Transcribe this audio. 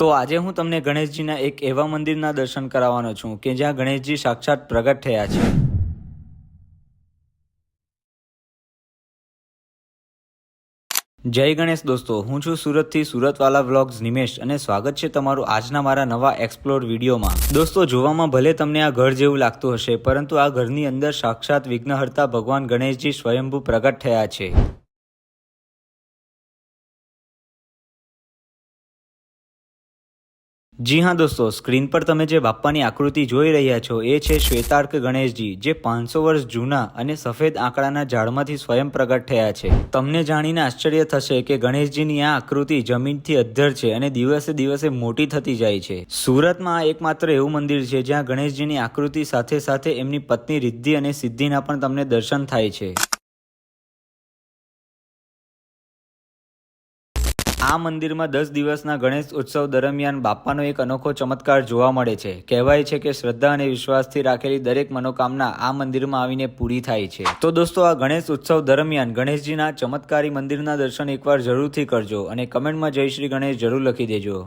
તો આજે હું તમને ગણેશજીના એક એવા મંદિરના દર્શન કરાવવાનો છું કે જ્યાં ગણેશજી સાક્ષાત પ્રગટ થયા છે. જય ગણેશ દોસ્તો, હું છું સુરતથી સુરતવાલા વ્લોગ્સ નિમેશ અને સ્વાગત છે તમારું આજના મારા નવા એક્સપ્લોર વિડીયોમાં. દોસ્તો, જોવામાં ભલે તમને આ ઘર જેવું લાગતું હશે, પરંતુ આ ઘરની અંદર સાક્ષાત વિઘ્નહર્તા ભગવાન ગણેશજી સ્વયંભૂ પ્રગટ થયા છે. જી હા દોસ્તો, સ્ક્રીન પર તમે જે બાપ્પાની આકૃતિ જોઈ રહ્યા છો, એ છે શ્વેતાર્ક ગણેશજી, જે પાંચસો વર્ષ જૂના અને સફેદ આંકડાના ઝાડમાંથી સ્વયં પ્રગટ થયા છે. તમને જાણીને આશ્ચર્ય થશે કે ગણેશજીની આ આકૃતિ જમીનથી અધ્ધર છે અને દિવસે દિવસે મોટી થતી જાય છે. સુરતમાં આ એકમાત્ર એવું મંદિર છે જ્યાં ગણેશજીની આકૃતિ સાથે સાથે એમની પત્ની રિદ્ધિ અને સિદ્ધિના પણ તમને દર્શન થાય છે. આ મંદિરમાં દસ દિવસના ગણેશ ઉત્સવ દરમિયાન બાપાનો એક અનોખો ચમત્કાર જોવા મળે છે. કહેવાય છે કે શ્રદ્ધા અને વિશ્વાસથી રાખેલી દરેક મનોકામના આ મંદિરમાં આવીને પૂરી થાય છે. તો દોસ્તો, આ ગણેશ ઉત્સવ દરમિયાન ગણેશજીના ચમત્કારી મંદિરના દર્શન એકવાર જરૂરથી કરજો અને કમેન્ટમાં જય શ્રી ગણેશ જરૂર લખી દેજો.